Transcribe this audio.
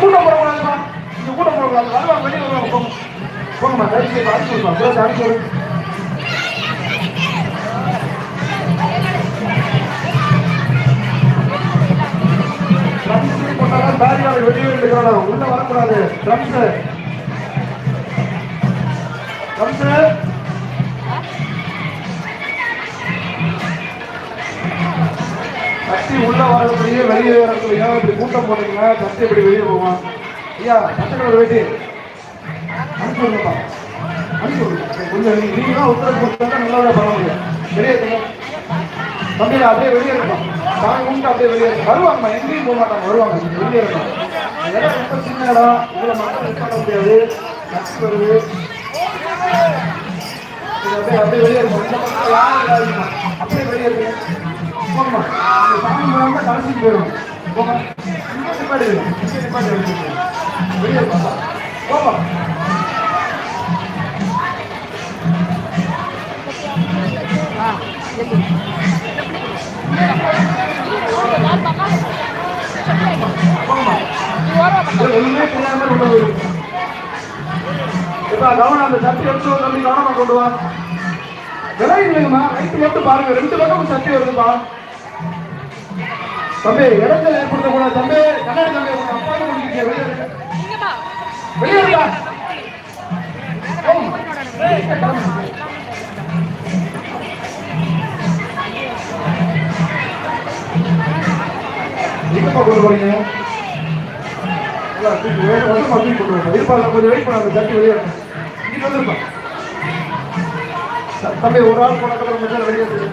கூட்டம் போடக்கூடாதுமா இந்த கூட்டம் போடக்கூடாது வருவா வெளியில் வருவா போங்க. போங்கம்மா தடுத்து அடிச்சு விடுமா கூட தடுச்சு விடு வெளியே இருக்கிறாங்க உள்ள வரக்கூடாது. ட்ரம்ஸ். ட்ரம்ஸ். கட்டி உள்ள வரக்கூடிய வெளியே வரக்கூடிய இப்படி கூட்டம் போனீங்கன்னா கட்டி இப்படி வெளியே போவான் ஐயா கட்டணம் வெட்டி அனுப்பி விடுங்கப்பா. அனுப்பி கொஞ்சம் நீங்க உத்தரவு கொடுத்தா நல்லதாக பண்ண முடியும். வெளியே தம்பி அப்படியே வெளியே இருப்பான் சாமி கும்பிட்டு அப்படியே வெளியே இருக்கும் வருவாங்கம்மா எங்கேயும் போக மாட்டாங்க. வருவாங்க. வெளியே இருக்கும் இடம் ரொம்ப சின்ன இடம் இவ்வளோ மக்கள் இது பண்ண முடியாது. கஷ்டம் வருது. அப்படியே அப்படியே வெளியே இருக்கும் அப்படியே வெளியே இருக்கும் போங்கம்மா சாமி போயிடும் வெளியே ஒண்ணுமே தெரியாம இப்ப கவனம் அந்த எடுத்து கவனமா கொண்டு வா விலை இல்லைங்கம்மா ரைட்டு மட்டும் பாருங்க ரெண்டு பக்கமும் சக்தி வருதுப்பா. தம்பி இடத்துல ஏற்படுத்த கூடாது தம்பி கண்ணாடி தம்பி உங்க அப்பா வெளியே இருக்கு. வெளியே இருக்கா எங்கப்பா கொண்டு போறீங்க வேக வருஷமா தூக்கி கொண்டு வரணும் இருப்பா நான் கொஞ்சம் வெயிட் வெளியே. இங்க வந்துருப்பா தம்பி ஒரு ஆள் போன வெளியே இருக்கு.